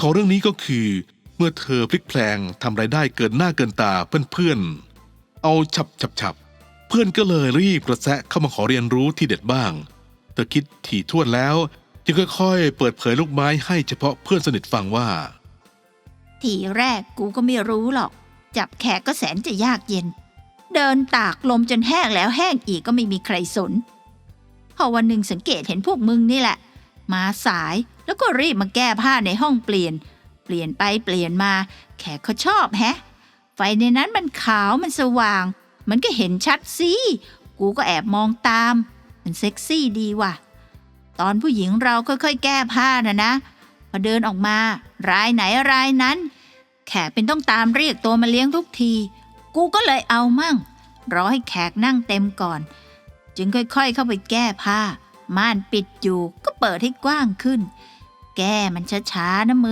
ของเรื่องนี้ก็คือ เมื่อเธอพลิกแพลงทำรายได้เกินหน้าเกินตาเพื่อนๆ เอาฉับฉับฉับเพื่อนก็เลยรีบกระแสะเข้ามาขอเรียนรู้ที่เด็ดบ้าง เธอคิดถี่ถ้วนแล้ว จึงค่อยๆ เปิดเผยลูกไม้ให้เฉพาะเพื่อนสนิทฟังว่า ทีแรกกูก็ไม่รู้หรอก จับแขกก็แสนจะยากเย็น เดินตากลมจนแห้งแล้วแห้งอีกก็ไม่มีใครสน พอวันหนึ่งสังเกตเห็นพวกมึงนี่แหละ มาสาย แล้วก็รีบมาแก้ผ้าในห้องเปลี่ยน เปลี่ยนไปเปลี่ยนมา แขกเขาชอบแฮะ ไฟในนั้นมันขาวมันสว่าง มันก็เห็นชัดสิกูก็แอบมองตาม มันเซ็กซี่ดีว่ะ ตอนผู้หญิงเราค่อยๆ แก้ผ้านะนะพอเดินออกมารายไหนรายนั้น แขกเป็นต้องตามเรียกตัวมาเลี้ยงทุกที กูก็เลยเอามั่งรอให้แขกนั่งเต็มก่อน จึงค่อยๆเข้าไปแก้ผ้า ม่านปิดอยู่ก็เปิดให้กว้างขึ้น แก้มันช้าๆนะมึง